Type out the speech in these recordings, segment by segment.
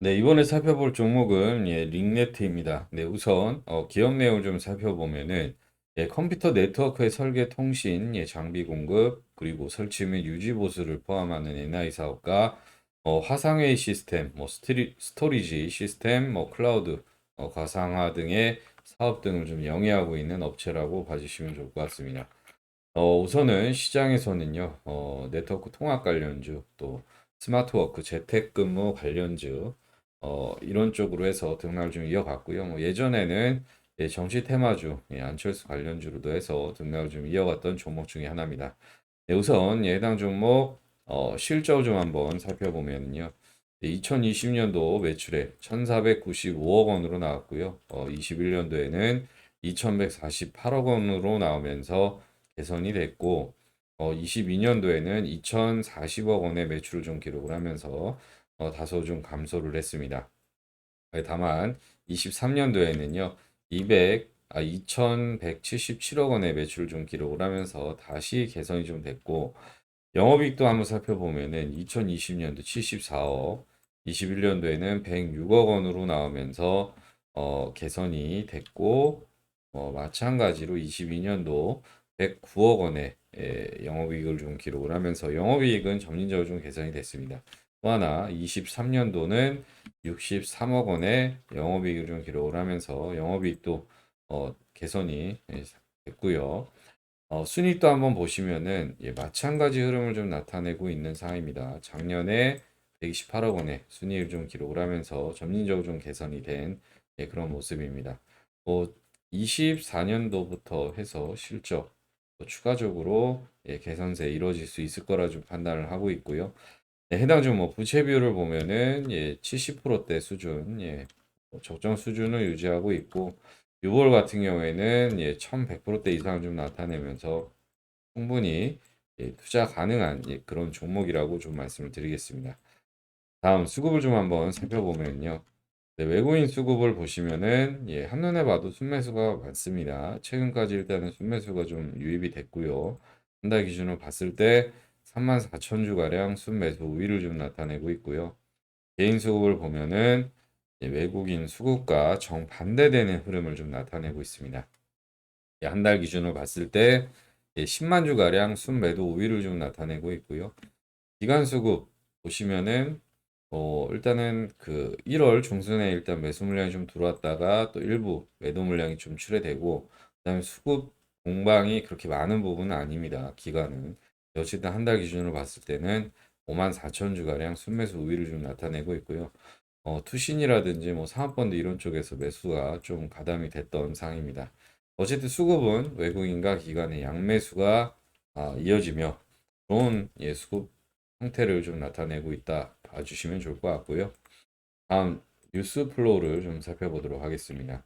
네, 이번에 살펴볼 종목은 예, 링네트입니다. 네, 우선 어, 기업 내용을 좀 살펴보면은 예, 컴퓨터 네트워크의 설계, 통신, 예, 장비 공급, 그리고 설치 및 유지 보수를 포함하는 NI 사업과 어, 화상회의 시스템, 뭐 스트리, 스토리지 시스템, 뭐 클라우드, 어, 가상화 등의 사업 등을 좀 영위하고 있는 업체라고 봐주시면 좋을 것 같습니다. 어, 우선은 시장에서는요, 어, 네트워크 통합 관련주, 또 스마트워크, 재택근무 관련주, 어, 이런 쪽으로 해서 등락을 좀 이어갔고요. 뭐 예전에는 예, 정치 테마주, 예, 안철수 관련주로도 해서 등락을 좀 이어갔던 종목 중에 하나입니다. 네, 우선 예, 해당 종목 어, 실적 좀 한번 살펴보면요. 2020년도 매출액 1,495억 원으로 나왔고요. 어, 21년도에는 2,148억 원으로 나오면서 개선이 됐고 어, 22년도에는 2,040억 원의 매출을 좀 기록을 하면서 어, 다소 좀 감소를 했습니다. 네, 다만 23년도에는요 200, 아, 2,177억 원의 매출을 좀 기록을 하면서 다시 개선이 좀 됐고 영업이익도 한번 살펴보면은 2020년도 74억, 21년도에는 106억 원으로 나오면서 어, 개선이 됐고 어, 마찬가지로 22년도 109억 원의 예, 영업이익을 좀 기록을 하면서 영업이익은 점진적으로 좀 개선이 됐습니다. 또 하나 23년도는 63억 원의 영업이익을 좀 기록을 하면서 영업이익도 어, 개선이 예, 됐고요. 어, 순이익도 한번 보시면은 예, 마찬가지 흐름을 좀 나타내고 있는 상황입니다. 작년에 128억 원의 순이익을 좀 기록을 하면서 점진적으로 좀 개선이 된 예, 그런 모습입니다. 뭐 24년도부터 해서 실적 또 추가적으로 예, 개선세 이루어질 수 있을 거라 좀 판단을 하고 있고요. 네, 해당 종목 부채 비율을 보면은 예, 70%대 수준, 예, 뭐 적정 수준을 유지하고 있고 6월 같은 경우에는 예, 1100%대 이상을 좀 나타내면서 충분히 예, 투자 가능한 예, 그런 종목이라고 좀 말씀을 드리겠습니다. 다음 수급을 좀 한번 살펴보면요. 네, 외국인 수급을 보시면은 예, 한눈에 봐도 순매수가 많습니다. 최근까지 일단은 순매수가 좀 유입이 됐고요. 한 달 기준으로 봤을 때 34,000주 가량 순매수 우위를 좀 나타내고 있고요. 개인 수급을 보면은 예, 외국인 수급과 정반대되는 흐름을 좀 나타내고 있습니다. 예, 한달 기준으로 봤을 때 예, 10만 주 가량 순매도 우위를 좀 나타내고 있고요. 기간 수급 보시면은 어, 일단은 그 1월 중순에 일단 매수 물량이 좀 들어왔다가 또 일부 매도 물량이 좀 출회되고 그다음에 수급 공방이 그렇게 많은 부분은 아닙니다. 기간은 어쨌든 한달 기준으로 봤을 때는 5만 4천 주가량 순매수 우위를 좀 나타내고 있고요. 어, 투신이라든지 뭐 사모펀드 이런 쪽에서 매수가 좀 가담이 됐던 상황입니다. 어쨌든 수급은 외국인과 기관의 양매수가 아, 이어지며 좋은 예, 수급 형태를 좀 나타내고 있다 봐주시면 좋을 것 같고요. 다음 뉴스 플로우를 좀 살펴보도록 하겠습니다.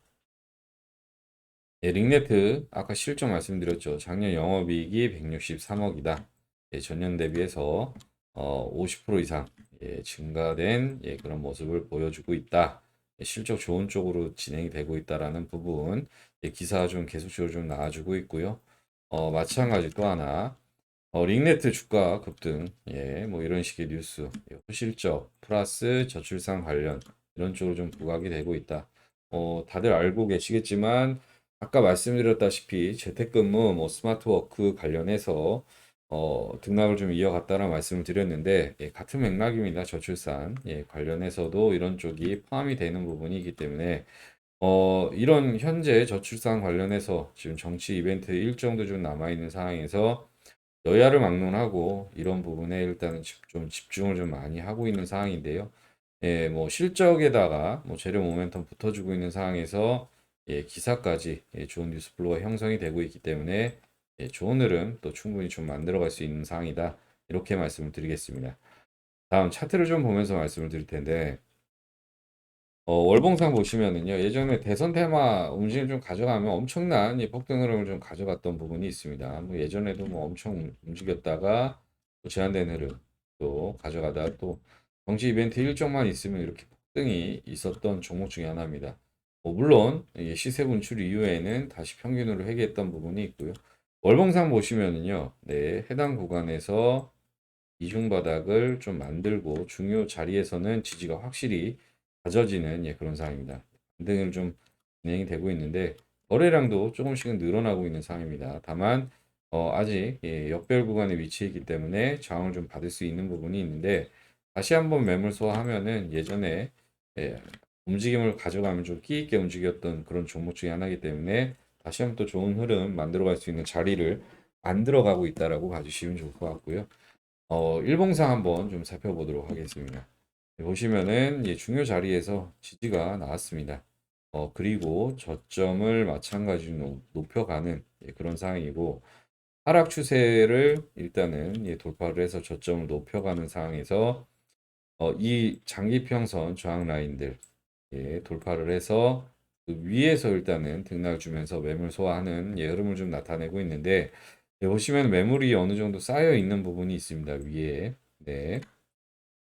예, 링네트 아까 실적 말씀드렸죠. 작년 영업이익이 163억이다. 예, 전년 대비해서 어, 50% 이상 예, 증가된 예, 그런 모습을 보여주고 있다. 예, 실적 좋은 쪽으로 진행이 되고 있다라는 부분 예, 기사가 좀 계속적으로 좀 나와주고 있고요. 어, 마찬가지 또 하나 어, 링네트 주가 급등, 예, 뭐 이런 식의 뉴스, 예, 호실적 플러스 저출산 관련 이런 쪽으로 좀 부각이 되고 있다. 어, 다들 알고 계시겠지만 아까 말씀드렸다시피 재택근무, 뭐 스마트워크 관련해서 어, 등락을 좀 이어갔다는 말씀을 드렸는데 예, 같은 맥락입니다. 저출산 예, 관련해서도 이런 쪽이 포함이 되는 부분이기 때문에 어, 이런 현재 저출산 관련해서 지금 정치 이벤트 일정도 좀 남아 있는 상황에서 여야를 막론하고 이런 부분에 일단은 집- 좀 집중을 좀 많이 하고 있는 상황인데요. 예, 뭐 실적에다가 뭐 재료 모멘텀 붙어주고 있는 상황에서 예, 기사까지 예, 좋은 뉴스 플로우가 형성이 되고 있기 때문에 예, 좋은 흐름 또 충분히 좀 만들어갈 수 있는 상황이다. 이렇게 말씀을 드리겠습니다. 다음 차트를 좀 보면서 말씀을 드릴 텐데 어, 월봉상 보시면은요, 예전에 대선 테마 움직임 좀 가져가면 엄청난 이 폭등 흐름을 좀 가져갔던 부분이 있습니다. 뭐 예전에도 뭐 엄청 움직였다가 또 제한된 흐름 또 가져가다 또 정치 이벤트 일정만 있으면 이렇게 폭등이 있었던 종목 중에 하나입니다. 뭐 물론 이 시세 분출 이후에는 다시 평균으로 회귀했던 부분이 있고요. 월봉상 보시면은요, 네, 해당 구간에서 이중 바닥을 좀 만들고 중요 자리에서는 지지가 확실히 가져지는 예, 그런 상황입니다. 반등을 좀 진행이 되고 있는데 거래량도 조금씩은 늘어나고 있는 상황입니다. 다만 어, 아직 예, 역별 구간에 위치해 있기 때문에 저항을 좀 받을 수 있는 부분이 있는데 다시 한번 매물 소화하면은 예전에 예, 움직임을 가져가면 좀 끼 있게 움직였던 그런 종목 중에 하나이기 때문에 다시 한번 또 좋은 흐름 만들어갈 수 있는 자리를 만들어가고 있다라고 봐주시면 좋을 것 같고요. 어, 일봉상 한번 좀 살펴보도록 하겠습니다. 네, 보시면은 예, 중요 자리에서 지지가 나왔습니다. 어, 그리고 저점을 마찬가지로 높- 높여가는 예, 그런 상황이고 하락 추세를 일단은 예, 돌파를 해서 저점을 높여가는 상황에서 어, 이 장기평선 저항 라인들 예, 돌파를 해서 그 위에서 일단은 등락을 주면서 매물 소화하는 예, 흐름을 좀 나타내고 있는데 예, 보시면 매물이 어느 정도 쌓여 있는 부분이 있습니다. 위에 네.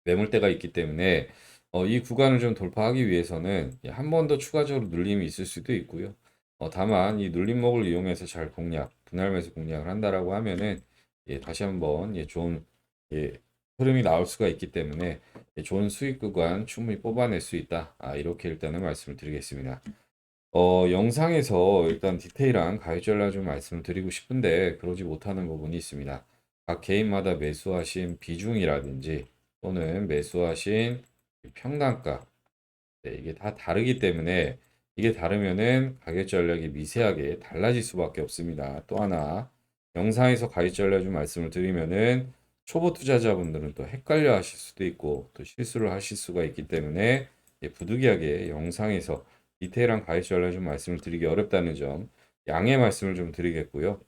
매물대가 있기 때문에 어, 이 구간을 좀 돌파하기 위해서는 한번 더 추가적으로 눌림이 있을 수도 있고요. 어, 다만 이 눌림목을 이용해서 잘 공략, 분할 매수 공략을 한다라고 하면은 예, 다시 한번 예, 좋은 예, 흐름이 나올 수가 있기 때문에 예, 좋은 수익 구간 충분히 뽑아낼 수 있다. 아, 이렇게 일단은 말씀을 드리겠습니다. 어, 영상에서 일단 디테일한 가격 전략 좀 말씀을 드리고 싶은데 그러지 못하는 부분이 있습니다. 각 개인마다 매수하신 비중이라든지 또는 매수하신 평단가 네, 이게 다 다르기 때문에 이게 다르면은 가격 전략이 미세하게 달라질 수밖에 없습니다. 또 하나 영상에서 가격 전략 좀 말씀을 드리면은 초보 투자자분들은 또 헷갈려 하실 수도 있고 또 실수를 하실 수가 있기 때문에 예, 부득이하게 영상에서 디테일한 가격 전략 좀 말씀을 드리기 어렵다는 점 양해 말씀을 좀 드리겠고요.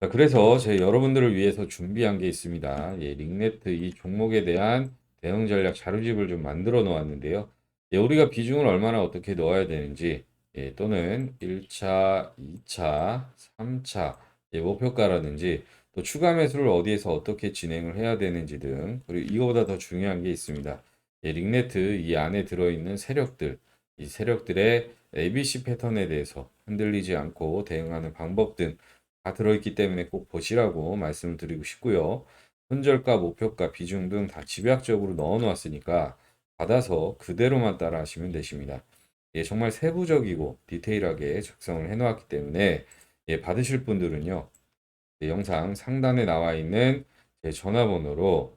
자, 그래서 제 여러분들을 위해서 준비한 게 있습니다. 예, 링네트 이 종목에 대한 대응 전략 자료집을 좀 만들어 놓았는데요. 예, 우리가 비중을 얼마나 어떻게 넣어야 되는지, 예, 또는 1차, 2차, 3차, 예, 목표가라든지, 또 추가 매수를 어디에서 어떻게 진행을 해야 되는지 등, 그리고 이거보다 더 중요한 게 있습니다. 예, 링네트 이 안에 들어있는 세력들, 이 세력들의 ABC 패턴에 대해서 흔들리지 않고 대응하는 방법 등 다 들어있기 때문에 꼭 보시라고 말씀을 드리고 싶고요. 손절가, 목표가, 비중 등 다 집약적으로 넣어 놓았으니까 받아서 그대로만 따라 하시면 되십니다. 예, 정말 세부적이고 디테일하게 작성을 해 놓았기 때문에 예, 받으실 분들은요. 네, 영상 상단에 나와 있는 제 전화번호로